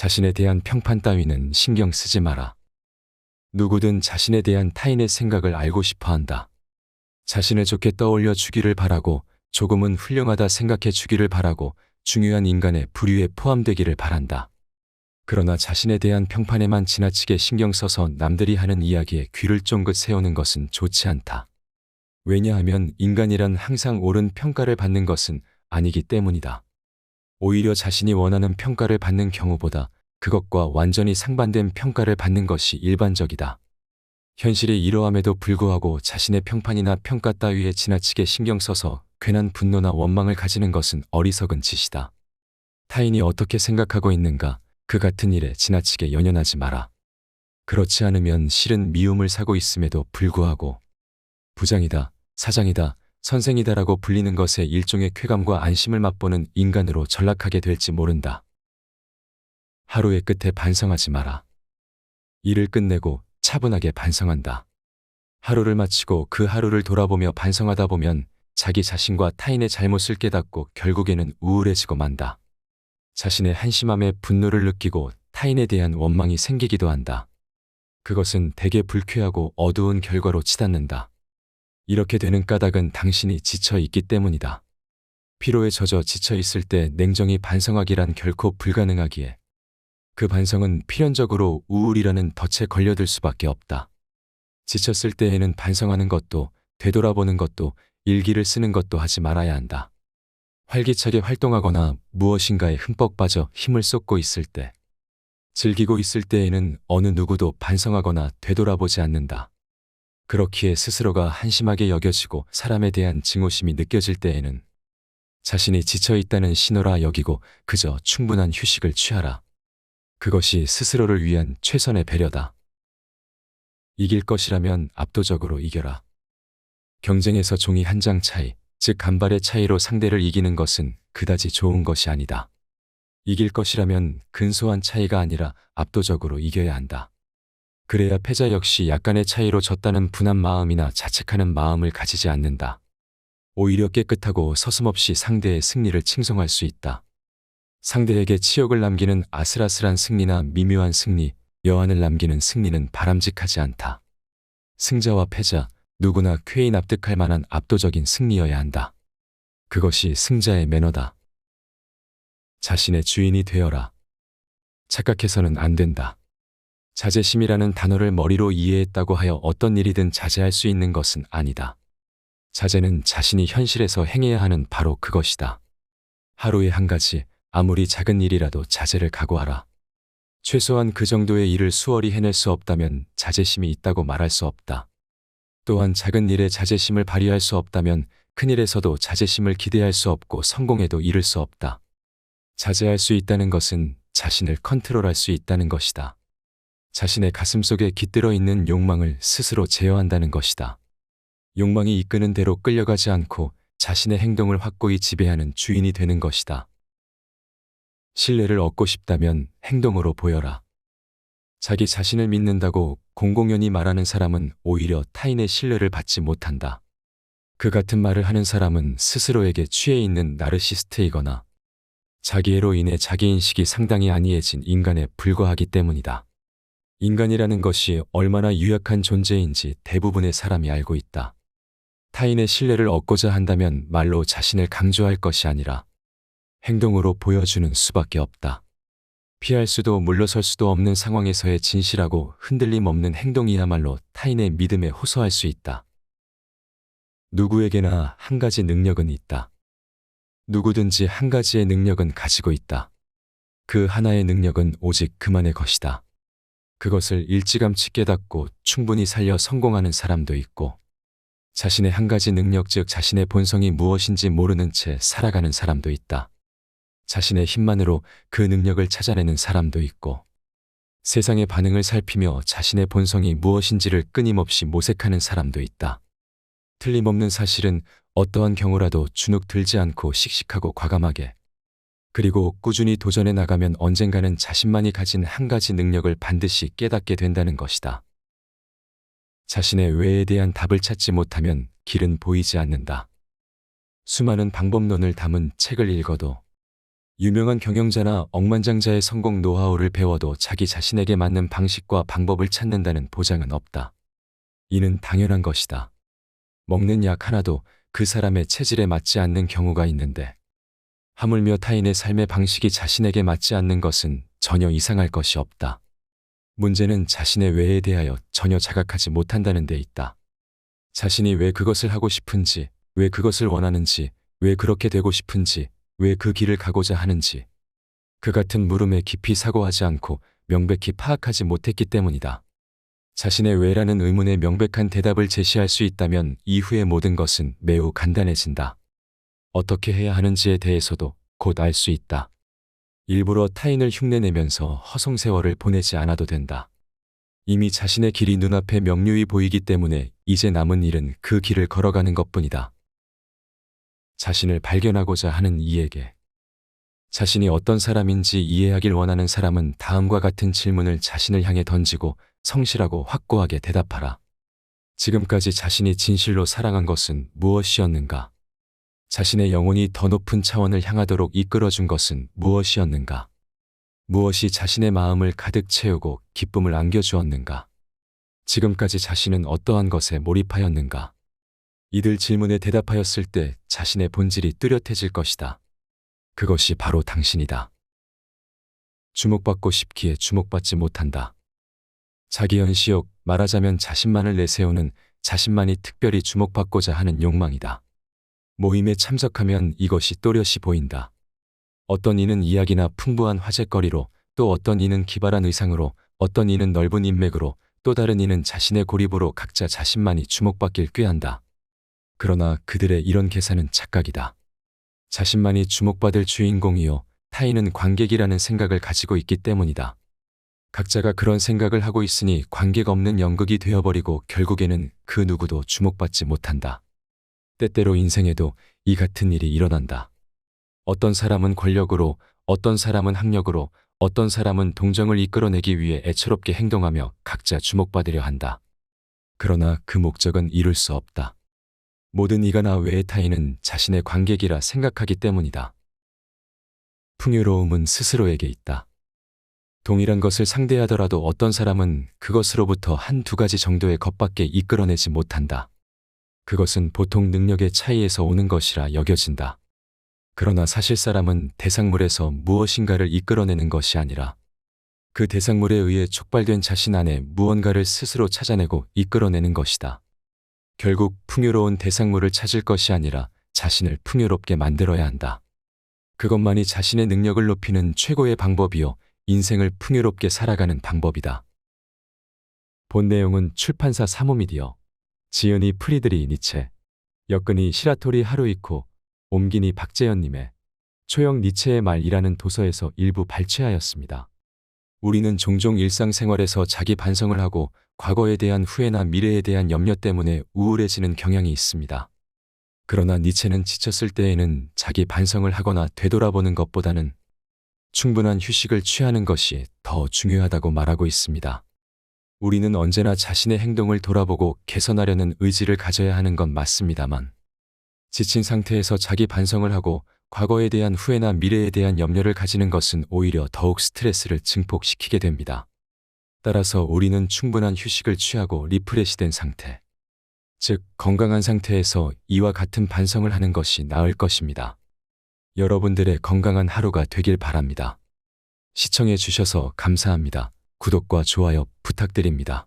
자신에 대한 평판 따위는 신경 쓰지 마라. 누구든 자신에 대한 타인의 생각을 알고 싶어 한다. 자신을 좋게 떠올려 주기를 바라고 조금은 훌륭하다 생각해 주기를 바라고 중요한 인간의 부류에 포함되기를 바란다. 그러나 자신에 대한 평판에만 지나치게 신경 써서 남들이 하는 이야기에 귀를 쫑긋 세우는 것은 좋지 않다. 왜냐하면 인간이란 항상 옳은 평가를 받는 것은 아니기 때문이다. 오히려 자신이 원하는 평가를 받는 경우보다 그것과 완전히 상반된 평가를 받는 것이 일반적이다. 현실이 이러함에도 불구하고 자신의 평판이나 평가 따위에 지나치게 신경 써서 괜한 분노나 원망을 가지는 것은 어리석은 짓이다. 타인이 어떻게 생각하고 있는가 그 같은 일에 지나치게 연연하지 마라. 그렇지 않으면 실은 미움을 사고 있음에도 불구하고 부장이다, 사장이다, 선생이다라고 불리는 것에 일종의 쾌감과 안심을 맛보는 인간으로 전락하게 될지 모른다. 하루의 끝에 반성하지 마라. 일을 끝내고 차분하게 반성한다. 하루를 마치고 그 하루를 돌아보며 반성하다 보면 자기 자신과 타인의 잘못을 깨닫고 결국에는 우울해지고 만다. 자신의 한심함에 분노를 느끼고 타인에 대한 원망이 생기기도 한다. 그것은 대개 불쾌하고 어두운 결과로 치닫는다. 이렇게 되는 까닭은 당신이 지쳐 있기 때문이다. 피로에 젖어 지쳐 있을 때 냉정히 반성하기란 결코 불가능하기에 그 반성은 필연적으로 우울이라는 덫에 걸려들 수밖에 없다. 지쳤을 때에는 반성하는 것도 되돌아보는 것도 일기를 쓰는 것도 하지 말아야 한다. 활기차게 활동하거나 무엇인가에 흠뻑 빠져 힘을 쏟고 있을 때, 즐기고 있을 때에는 어느 누구도 반성하거나 되돌아보지 않는다. 그렇기에 스스로가 한심하게 여겨지고 사람에 대한 증오심이 느껴질 때에는 자신이 지쳐 있다는 신호라 여기고 그저 충분한 휴식을 취하라. 그것이 스스로를 위한 최선의 배려다. 이길 것이라면 압도적으로 이겨라. 경쟁에서 종이 한 장 차이, 즉 간발의 차이로 상대를 이기는 것은 그다지 좋은 것이 아니다. 이길 것이라면 근소한 차이가 아니라 압도적으로 이겨야 한다. 그래야 패자 역시 약간의 차이로 졌다는 분한 마음이나 자책하는 마음을 가지지 않는다. 오히려 깨끗하고 서슴없이 상대의 승리를 칭송할 수 있다. 상대에게 치욕을 남기는 아슬아슬한 승리나 미묘한 승리, 여한을 남기는 승리는 바람직하지 않다. 승자와 패자, 누구나 쾌히 납득할 만한 압도적인 승리여야 한다. 그것이 승자의 매너다. 자신의 주인이 되어라. 착각해서는 안 된다. 자제심이라는 단어를 머리로 이해했다고 하여 어떤 일이든 자제할 수 있는 것은 아니다. 자제는 자신이 현실에서 행해야 하는 바로 그것이다. 하루에 한 가지, 아무리 작은 일이라도 자제를 각오하라. 최소한 그 정도의 일을 수월히 해낼 수 없다면 자제심이 있다고 말할 수 없다. 또한 작은 일에 자제심을 발휘할 수 없다면 큰 일에서도 자제심을 기대할 수 없고 성공에도 이를 수 없다. 자제할 수 있다는 것은 자신을 컨트롤할 수 있다는 것이다. 자신의 가슴 속에 깃들어 있는 욕망을 스스로 제어한다는 것이다. 욕망이 이끄는 대로 끌려가지 않고 자신의 행동을 확고히 지배하는 주인이 되는 것이다. 신뢰를 얻고 싶다면 행동으로 보여라. 자기 자신을 믿는다고 공공연히 말하는 사람은 오히려 타인의 신뢰를 받지 못한다. 그 같은 말을 하는 사람은 스스로에게 취해 있는 나르시스트이거나 자기애로 인해 자기인식이 상당히 안이해진 인간에 불과하기 때문이다. 인간이라는 것이 얼마나 유약한 존재인지 대부분의 사람이 알고 있다. 타인의 신뢰를 얻고자 한다면 말로 자신을 강조할 것이 아니라 행동으로 보여주는 수밖에 없다. 피할 수도 물러설 수도 없는 상황에서의 진실하고 흔들림 없는 행동이야말로 타인의 믿음에 호소할 수 있다. 누구에게나 한 가지 능력은 있다. 누구든지 한 가지의 능력은 가지고 있다. 그 하나의 능력은 오직 그만의 것이다. 그것을 일찌감치 깨닫고 충분히 살려 성공하는 사람도 있고, 자신의 한 가지 능력 즉 자신의 본성이 무엇인지 모르는 채 살아가는 사람도 있다. 자신의 힘만으로 그 능력을 찾아내는 사람도 있고, 세상의 반응을 살피며 자신의 본성이 무엇인지를 끊임없이 모색하는 사람도 있다. 틀림없는 사실은 어떠한 경우라도 주눅 들지 않고 씩씩하고 과감하게, 그리고 꾸준히 도전해 나가면 언젠가는 자신만이 가진 한 가지 능력을 반드시 깨닫게 된다는 것이다. 자신의 왜에 대한 답을 찾지 못하면 길은 보이지 않는다. 수많은 방법론을 담은 책을 읽어도 유명한 경영자나 억만장자의 성공 노하우를 배워도 자기 자신에게 맞는 방식과 방법을 찾는다는 보장은 없다. 이는 당연한 것이다. 먹는 약 하나도 그 사람의 체질에 맞지 않는 경우가 있는데, 하물며 타인의 삶의 방식이 자신에게 맞지 않는 것은 전혀 이상할 것이 없다. 문제는 자신의 외에 대하여 전혀 자각하지 못한다는 데 있다. 자신이 왜 그것을 하고 싶은지, 왜 그것을 원하는지, 왜 그렇게 되고 싶은지, 왜 그 길을 가고자 하는지. 그 같은 물음에 깊이 사고하지 않고 명백히 파악하지 못했기 때문이다. 자신의 왜라는 의문에 명백한 대답을 제시할 수 있다면 이후의 모든 것은 매우 간단해진다. 어떻게 해야 하는지에 대해서도 곧 알 수 있다. 일부러 타인을 흉내내면서 허송 세월을 보내지 않아도 된다. 이미 자신의 길이 눈앞에 명료히 보이기 때문에 이제 남은 일은 그 길을 걸어가는 것뿐이다. 자신을 발견하고자 하는 이에게 자신이 어떤 사람인지 이해하길 원하는 사람은 다음과 같은 질문을 자신을 향해 던지고 성실하고 확고하게 대답하라. 지금까지 자신이 진실로 사랑한 것은 무엇이었는가? 자신의 영혼이 더 높은 차원을 향하도록 이끌어준 것은 무엇이었는가? 무엇이 자신의 마음을 가득 채우고 기쁨을 안겨주었는가? 지금까지 자신은 어떠한 것에 몰입하였는가? 이들 질문에 대답하였을 때 자신의 본질이 뚜렷해질 것이다. 그것이 바로 당신이다. 주목받고 싶기에 주목받지 못한다. 자기 연시욕, 말하자면 자신만을 내세우는 자신만이 특별히 주목받고자 하는 욕망이다. 모임에 참석하면 이것이 또렷이 보인다. 어떤 이는 이야기나 풍부한 화제거리로, 또 어떤 이는 기발한 의상으로, 어떤 이는 넓은 인맥으로, 또 다른 이는 자신의 고립으로 각자 자신만이 주목받길 꾀한다. 그러나 그들의 이런 계산은 착각이다. 자신만이 주목받을 주인공이요, 타인은 관객이라는 생각을 가지고 있기 때문이다. 각자가 그런 생각을 하고 있으니 관객 없는 연극이 되어버리고 결국에는 그 누구도 주목받지 못한다. 때때로 인생에도 이 같은 일이 일어난다. 어떤 사람은 권력으로, 어떤 사람은 학력으로, 어떤 사람은 동정을 이끌어내기 위해 애처롭게 행동하며 각자 주목받으려 한다. 그러나 그 목적은 이룰 수 없다. 모든 이가나 외의 타인은 자신의 관객이라 생각하기 때문이다. 풍요로움은 스스로에게 있다. 동일한 것을 상대하더라도 어떤 사람은 그것으로부터 한두 가지 정도의 것밖에 이끌어내지 못한다. 그것은 보통 능력의 차이에서 오는 것이라 여겨진다. 그러나 사실 사람은 대상물에서 무엇인가를 이끌어내는 것이 아니라 그 대상물에 의해 촉발된 자신 안에 무언가를 스스로 찾아내고 이끌어내는 것이다. 결국 풍요로운 대상물을 찾을 것이 아니라 자신을 풍요롭게 만들어야 한다. 그것만이 자신의 능력을 높이는 최고의 방법이요. 인생을 풍요롭게 살아가는 방법이다. 본 내용은 출판사 사모미디어, 지은이 프리드리 니체, 역근이 시라토리 하루이코, 옮기니 박재현님의 초영 니체의 말이라는 도서에서 일부 발췌하였습니다. 우리는 종종 일상생활에서 자기 반성을 하고 과거에 대한 후회나 미래에 대한 염려 때문에 우울해지는 경향이 있습니다. 그러나 니체는 지쳤을 때에는 자기 반성을 하거나 되돌아보는 것보다는 충분한 휴식을 취하는 것이 더 중요하다고 말하고 있습니다. 우리는 언제나 자신의 행동을 돌아보고 개선하려는 의지를 가져야 하는 건 맞습니다만, 지친 상태에서 자기 반성을 하고 과거에 대한 후회나 미래에 대한 염려를 가지는 것은 오히려 더욱 스트레스를 증폭시키게 됩니다. 따라서 우리는 충분한 휴식을 취하고 리프레시된 상태, 즉 건강한 상태에서 이와 같은 반성을 하는 것이 나을 것입니다. 여러분들의 건강한 하루가 되길 바랍니다. 시청해 주셔서 감사합니다. 구독과 좋아요 부탁드립니다.